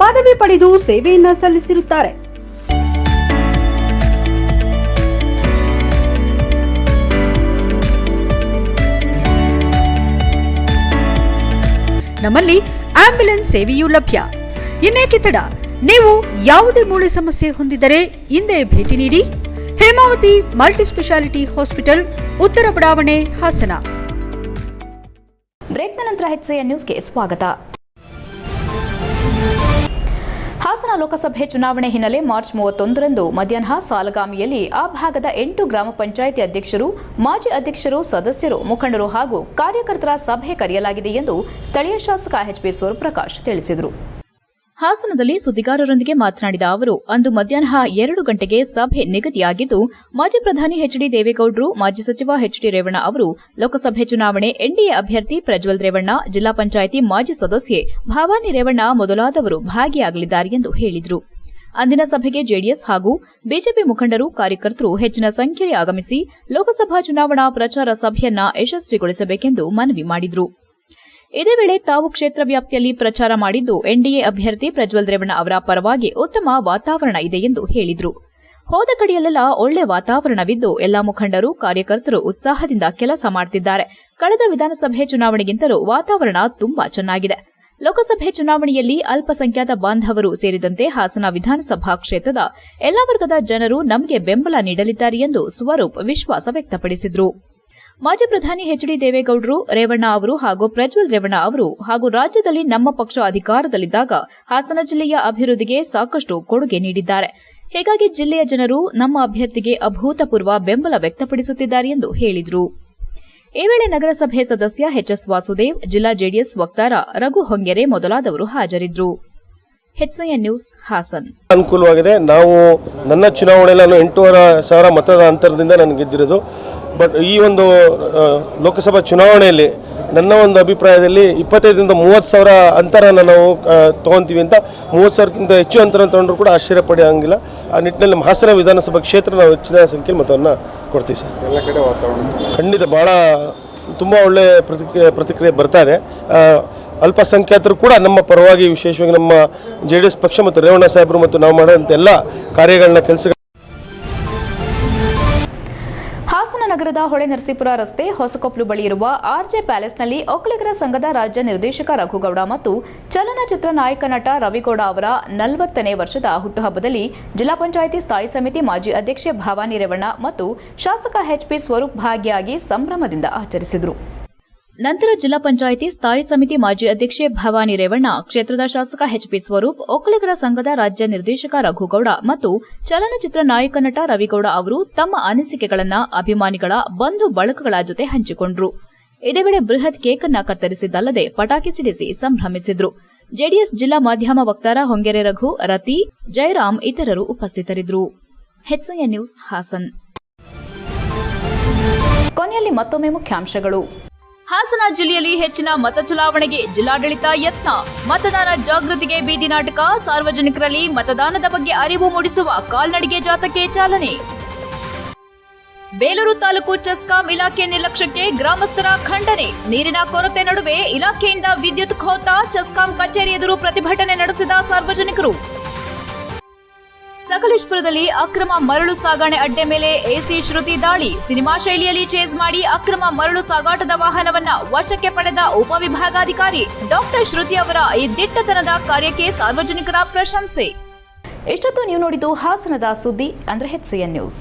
ಪದವಿ ಪಡೆದು ಸೇವೆಯನ್ನ ಸಲ್ಲಿಸಿರುತ್ತಾರೆ. ನಮ್ಮಲ್ಲಿ ಆಂಬ್ಯುಲೆನ್ಸ್ ಸೇವೆಯೂ ಲಭ್ಯ. ಇನ್ನೇಕೆ ತಡ? ನೀವು ಯಾವುದೇ ಮೂಳೆ ಸಮಸ್ಯೆ ಹೊಂದಿದ್ದರೆ ಹಿಂದೆ ಭೇಟಿ ನೀಡಿ. ಹೇಮಾವತಿ ಮಲ್ಟಿ ಸ್ಪೆಷಾಲಿಟಿ ಹಾಸ್ಪಿಟಲ್, ಉತ್ತರ ಬಡಾವಣೆ, ಹಾಸನ. ಬ್ರೇಕ್ನ ನಂತರ ಹೆಚ್ಚೆಯ ನ್ಯೂಸ್ಗೆ ಸ್ವಾಗತ. ಹಾಸನ ಲೋಕಸಭೆ ಚುನಾವಣೆ ಹಿನ್ನೆಲೆ ಮಾರ್ಚ್ ಮೂವತ್ತೊಂದರಂದು ಮಧ್ಯಾಹ್ನ ಸಾಲಗಾಮಿಯಲ್ಲಿ ಆ ಭಾಗದ ಎಂಟು ಗ್ರಾಮ ಪಂಚಾಯಿತಿ ಅಧ್ಯಕ್ಷರು, ಮಾಜಿ ಅಧ್ಯಕ್ಷರು, ಸದಸ್ಯರು, ಮುಖಂಡರು ಹಾಗೂ ಕಾರ್ಯಕರ್ತರ ಸಭೆ ಕರೆಯಲಾಗಿದೆ ಎಂದು ಸ್ಥಳೀಯ ಶಾಸಕ ಎಚ್ಪಿ ಸೂರ್ಯಪ್ರಕಾಶ್ ತಿಳಿಸಿದರು. ಹಾಸನದಲ್ಲಿ ಸುದ್ದಿಗಾರರೊಂದಿಗೆ ಮಾತನಾಡಿದ ಅವರು, ಅಂದು ಮಧ್ಯಾಹ್ನ ಎರಡು ಗಂಟೆಗೆ ಸಭೆ ನಿಗದಿಯಾಗಿದ್ದು, ಮಾಜಿ ಪ್ರಧಾನಿ ಎಚ್ಡಿ ದೇವೇಗೌಡರು, ಮಾಜಿ ಸಚಿವ ಎಚ್ಡಿ ರೇವಣ್ಣ ಅವರು, ಲೋಕಸಭೆ ಚುನಾವಣೆ, ಎನ್ಡಿಎ ಅಭ್ಯರ್ಥಿ ಪ್ರಜ್ವಲ್ ರೇವಣ್ಣ, ಜಿಲ್ಲಾ ಪಂಚಾಯಿತಿ ಮಾಜಿ ಸದಸ್ಯೆ ಭಾವಾನಿ ರೇವಣ್ಣ ಮೊದಲಾದವರು ಭಾಗಿಯಾಗಲಿದ್ದಾರೆ ಎಂದು ಹೇಳಿದರು. ಅಂದಿನ ಸಭೆಗೆ ಜೆಡಿಎಸ್ ಹಾಗೂ ಬಿಜೆಪಿ ಮುಖಂಡರು ಕಾರ್ಯಕರ್ತರು ಹೆಚ್ಚಿನ ಸಂಖ್ಯೆಯಲ್ಲಿ ಆಗಮಿಸಿ, ಲೋಕಸಭಾ ಚುನಾವಣಾ ಪ್ರಚಾರ ಸಭೆಯನ್ನ ಯಶಸ್ವಿಗೊಳಿಸಬೇಕೆಂದು ಮನವಿ ಮಾಡಿದರು. ಇದೇ ವೇಳೆ ತಾವು ಕ್ಷೇತ್ರ ವ್ಯಾಪ್ತಿಯಲ್ಲಿ ಪ್ರಚಾರ ಮಾಡಿದ್ದು ಎನ್ಡಿಎ ಅಭ್ಯರ್ಥಿ ಪ್ರಜ್ವಲ್ ರೇವಣ್ಣ ಅವರ ಪರವಾಗಿ ಉತ್ತಮ ವಾತಾವರಣ ಇದೆ ಎಂದು ಹೇಳಿದರು. ಹೋದ ಕಡೆಯಲ್ಲೆಲ್ಲ ಒಳ್ಳೆ ವಾತಾವರಣವಿದ್ದು ಎಲ್ಲಾ ಮುಖಂಡರು, ಕಾರ್ಯಕರ್ತರು ಉತ್ಸಾಹದಿಂದ ಕೆಲಸ ಮಾಡುತ್ತಿದ್ದಾರೆ ಕಳೆದ ವಿಧಾನಸಭೆ ಚುನಾವಣೆಗಿಂತಲೂ ವಾತಾವರಣ ತುಂಬಾ ಚೆನ್ನಾಗಿದೆ. ಲೋಕಸಭೆ ಚುನಾವಣೆಯಲ್ಲಿ ಅಲ್ಪಸಂಖ್ಯಾತ ಬಾಂಧವರು ಸೇರಿದಂತೆ ಹಾಸನ ವಿಧಾನಸಭಾ ಕ್ಷೇತ್ರದ ಎಲ್ಲಾ ವರ್ಗದ ಜನರು ನಮಗೆ ಬೆಂಬಲ ನೀಡಲಿದ್ದಾರೆ ಎಂದು ಸ್ವರೂಪ್ ವಿಶ್ವಾಸ ವ್ಯಕ್ತಪಡಿಸಿದರು. ಮಾಜಿ ಪ್ರಧಾನಿ ಎಚ್ಡಿ ದೇವೇಗೌಡರು ರೇವಣ್ಣ ಅವರು ಹಾಗೂ ಪ್ರಜ್ವಲ್ ರೇವಣ್ಣ ಅವರು ಹಾಗೂ ರಾಜ್ಯದಲ್ಲಿ ನಮ್ಮ ಪಕ್ಷ ಅಧಿಕಾರದಲ್ಲಿದ್ದಾಗ ಹಾಸನ ಜಿಲ್ಲೆಯ ಅಭಿವೃದ್ಧಿಗೆ ಸಾಕಷ್ಟು ಕೊಡುಗೆ ನೀಡಿದ್ದಾರೆ. ಹೀಗಾಗಿ ಜಿಲ್ಲೆಯ ಜನರು ನಮ್ಮ ಅಭ್ಯರ್ಥಿಗೆ ಅಭೂತಪೂರ್ವ ಬೆಂಬಲ ವ್ಯಕ್ತಪಡಿಸುತ್ತಿದ್ದಾರೆ ಎಂದು ಹೇಳಿದರು. ಈ ವೇಳೆ ನಗರಸಭೆ ಸದಸ್ಯ ಎಚ್ಎಸ್ ವಾಸುದೇವ್, ಜಿಲ್ಲಾ ಜೆಡಿಎಸ್ ವಕ್ತಾರ ರಘು ಹೊಂಗೆರೆ ಮೊದಲಾದವರು ಹಾಜರಿದ್ದರು. ನ್ಯೂಸ್, ಹಾಸನ್. ಅನುಕೂಲವಾಗಿದೆ. ನಾವು ನನ್ನ ಚುನಾವಣೆಯಲ್ಲಿ ಎಂಟೂವರೆ ಸಾವಿರ ಮತದ ಅಂತರದಿಂದ ನಾನು ಗೆದ್ದಿರೋದು. ಬಟ್ ಈ ಒಂದು ಲೋಕಸಭಾ ಚುನಾವಣೆಯಲ್ಲಿ ನನ್ನ ಒಂದು ಅಭಿಪ್ರಾಯದಲ್ಲಿ ಇಪ್ಪತ್ತೈದರಿಂದ ಮೂವತ್ತು ಸಾವಿರ ಅಂತರನ ನಾವು ತೊಗೊತೀವಿ ಅಂತ ಮೂವತ್ತು ಸಾವಿರಕ್ಕಿಂತ ಹೆಚ್ಚು ಅಂತರ ತಗೊಂಡ್ರು ಕೂಡ ಆಶ್ಚರ್ಯ ಪಡೆಯೋಂಗಿಲ್ಲ. ಆ ನಿಟ್ಟಿನಲ್ಲಿ ಹಾಸನ ವಿಧಾನಸಭಾ ಕ್ಷೇತ್ರ ನಾವು ಹೆಚ್ಚಿನ ಸಂಖ್ಯೆಯಲ್ಲಿ ಮತವನ್ನು ಕೊಡ್ತೀವಿ ಸರ್. ಎಲ್ಲ ಕಡೆ ವಾತಾವರಣ. ಖಂಡಿತ ಭಾಳ ತುಂಬ ಒಳ್ಳೆ ಪ್ರತಿಕ್ರಿಯೆ ಪ್ರತಿಕ್ರಿಯೆ ಬರ್ತಾ ಇದೆ. ಅಲ್ಪಸಂಖ್ಯಾತರು ಕೂಡ ನಮ್ಮ ಪರವಾಗಿ ವಿಶೇಷವಾಗಿ ನಮ್ಮ ಜೆ ಡಿ ಎಸ್ ಪಕ್ಷ ಮತ್ತು ರೇವಣ್ಣ ಸಾಹೇಬರು ಮತ್ತು ನಾವು ಮಾಡೋಂಥ ಎಲ್ಲ ಕಾರ್ಯಗಳನ್ನ ಕೆಲಸ ನಗರದ ಹೊಳೆ ನರಸೀಪುರ ರಸ್ತೆ ಹೊಸಕೊಪ್ಲು ಬಳಿ ಇರುವ ಆರ್ಜೆ ಪ್ಯಾಲೇಸ್ನಲ್ಲಿ ಒಕ್ಕಲಿಗರ ಸಂಘದ ರಾಜ್ಯ ನಿರ್ದೇಶಕ ರಘುಗೌಡ ಮತ್ತು ಚಲನಚಿತ್ರ ನಾಯಕ ನಟ ರವಿಗೌಡ ಅವರ ನಲವತ್ತನೇ ವರ್ಷದ ಹುಟ್ಟುಹಬ್ಬದಲ್ಲಿ ಜಿಲ್ಲಾ ಪಂಚಾಯಿತಿ ಸ್ಥಾಯಿ ಸಮಿತಿ ಮಾಜಿ ಅಧ್ಯಕ್ಷೆ ಭವಾನಿ ರೇವಣ್ಣ ಮತ್ತು ಶಾಸಕ ಎಚ್ಪಿ ಸ್ವರೂಪ್ ಭಾಗಿಯಾಗಿ ಸಂಭ್ರಮದಿಂದ ಆಚರಿಸಿದರು. ನಂತರ ಜಿಲ್ಲಾ ಪಂಚಾಯಿತಿ ಸ್ಥಾಯಿ ಸಮಿತಿ ಮಾಜಿ ಅಧ್ಯಕ್ಷೆ ಭವಾನಿ ರೇವಣ್ಣ, ಕ್ಷೇತ್ರದ ಶಾಸಕ ಎಚ್ಪಿ ಸ್ವರೂಪ್, ಒಕ್ಕಲಿಗರ ಸಂಘದ ರಾಜ್ಯ ನಿರ್ದೇಶಕ ರಘುಗೌಡ ಮತ್ತು ಚಲನಚಿತ್ರ ನಾಯಕ ನಟ ರವಿಗೌಡ ಅವರು ತಮ್ಮ ಅನಿಸಿಕೆಗಳನ್ನು ಅಭಿಮಾನಿಗಳ ಬಂಧು ಬಳಕಗಳ ಜೊತೆ ಹಂಚಿಕೊಂಡ್ರು. ಇದೇ ವೇಳೆ ಬೃಹತ್ ಕೇಕ್ ಅನ್ನ ಕತ್ತರಿಸಿದ್ದಲ್ಲದೆ ಪಟಾಕಿ ಸಿಡಿಸಿ ಸಂಭ್ರಮಿಸಿದ್ರು. ಜೆಡಿಎಸ್ ಜಿಲ್ಲಾ ಮಾಧ್ಯಮ ವಕ್ತಾರ ಹೊಂಗೆರೆ ರಘು, ರತಿ, ಜಯರಾಮ್ ಇತರರು ಉಪಸ್ಥಿತರಿದ್ದರು. ನ್ಯೂಸ್ ಹಾಸನ್. ಕೊನೆಯಲ್ಲಿ ಮತ್ತೊಮ್ಮೆ ಮುಖ್ಯಾಂಶಗಳು. ಹಾಸನ ಜಿಲ್ಲೆಯಲ್ಲಿ ಹೆಚ್ಚಿನ ಮತ ಚಲಾವಣೆಗೆ ಜಿಲ್ಲಾಡಳಿತ ಯತ್ನ. ಮತದಾನ ಜಾಗೃತಿಗೆ ಬೀದಿ ನಾಟಕ, ಸಾರ್ವಜನಿಕರಲ್ಲಿ ಮತದಾನದ ಬಗ್ಗೆ ಅರಿವು ಮೂಡಿಸುವ ಕಾಲ್ನಡಿಗೆ ಜಾಥಾಕ್ಕೆ ಚಾಲನೆ. ಬೇಲೂರು ತಾಲೂಕು ಚೆಸ್ಕಾಂ ಇಲಾಖೆ ನಿರ್ಲಕ್ಷ್ಯಕ್ಕೆ ಗ್ರಾಮಸ್ಥರ ಖಂಡನೆ. ನೀರಿನ ಕೊರತೆ ನಡುವೆ ಇಲಾಖೆಯಿಂದ ವಿದ್ಯುತ್ ಖೋತ ಚೆಸ್ಕಾಂ ಕಚೇರಿ ಎದುರು ಪ್ರತಿಭಟನೆ ನಡೆಸಿದ ಸಾರ್ವಜನಿಕರು. ಸಕಲೇಶ್ಪುರದಲ್ಲಿ ಅಕ್ರಮ ಮರಳು ಸಾಗಣೆ ಅಡ್ಡೆ ಮೇಲೆ ಎಸಿ ಶ್ರುತಿ ದಾಳಿ. ಸಿನಿಮಾ ಶೈಲಿಯಲ್ಲಿ ಚೇಸ್ ಮಾಡಿ ಅಕ್ರಮ ಮರಳು ಸಾಗಾಟದ ವಾಹನವನ್ನ ವಶಕ್ಕೆ ಪಡೆದ ಉಪವಿಭಾಗಾಧಿಕಾರಿ ಡಾಕ್ಟರ್ ಶ್ರುತಿ ಅವರ ಈ ದಿಟ್ಟತನದ ಕಾರ್ಯಕ್ಕೆ ಸಾರ್ವಜನಿಕರ ಪ್ರಶಂಸೆ. ಎಷ್ಟೊತ್ತು ನೀವು ನೋಡಿದ್ದು ಹಾಸನದ ಸುದ್ದಿ ಅಂದ್ರೆ ಹೆಚ್ಸಿಎನ್ ನ್ಯೂಸ್